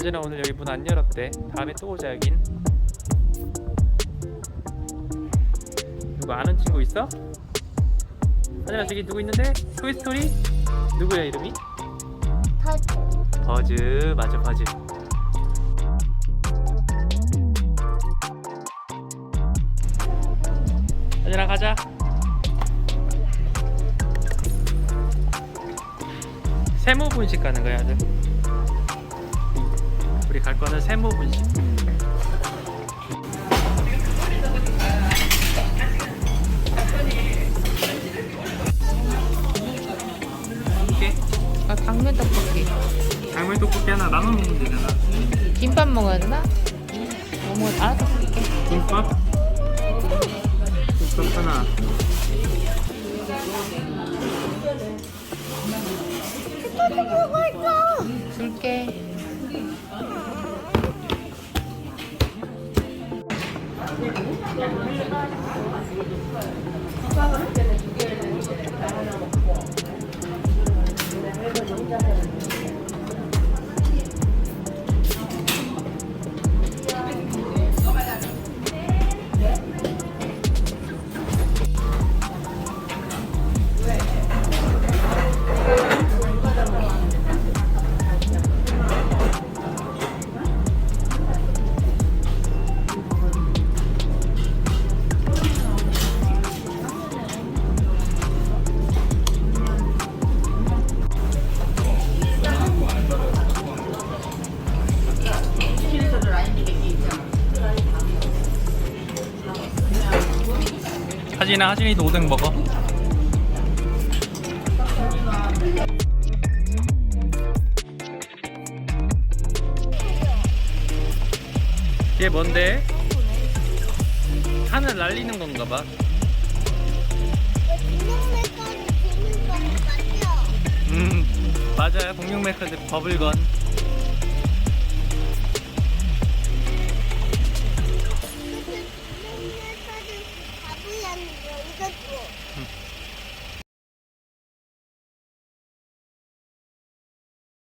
하진아 오늘 여기 문 안 열었대 다음에 또 오자 여긴 누구 아는 친구 있어? 하진아 저기 누구 있는데? 토이스토리? 누구야 이름이? 더 버즈 맞아 버즈 하진아 가자 세모 분식 가는 거야 아들 우리 갈 거는 세모 분식 이게 아, 당면 떡볶이. 갈물 떡볶이 하나 나눠 먹으면 되잖아 김밥 먹어야 되나? 뭐 먹어? 알아서 시킬게. 김밥? 김밥 하나 줄게. Thank you. 하진아 하진이도 오뎅 먹어 얘 뭔데? 하늘 날리는 건가 봐? 음 맞아요 공룡 메카드 버블건 跟住。嗯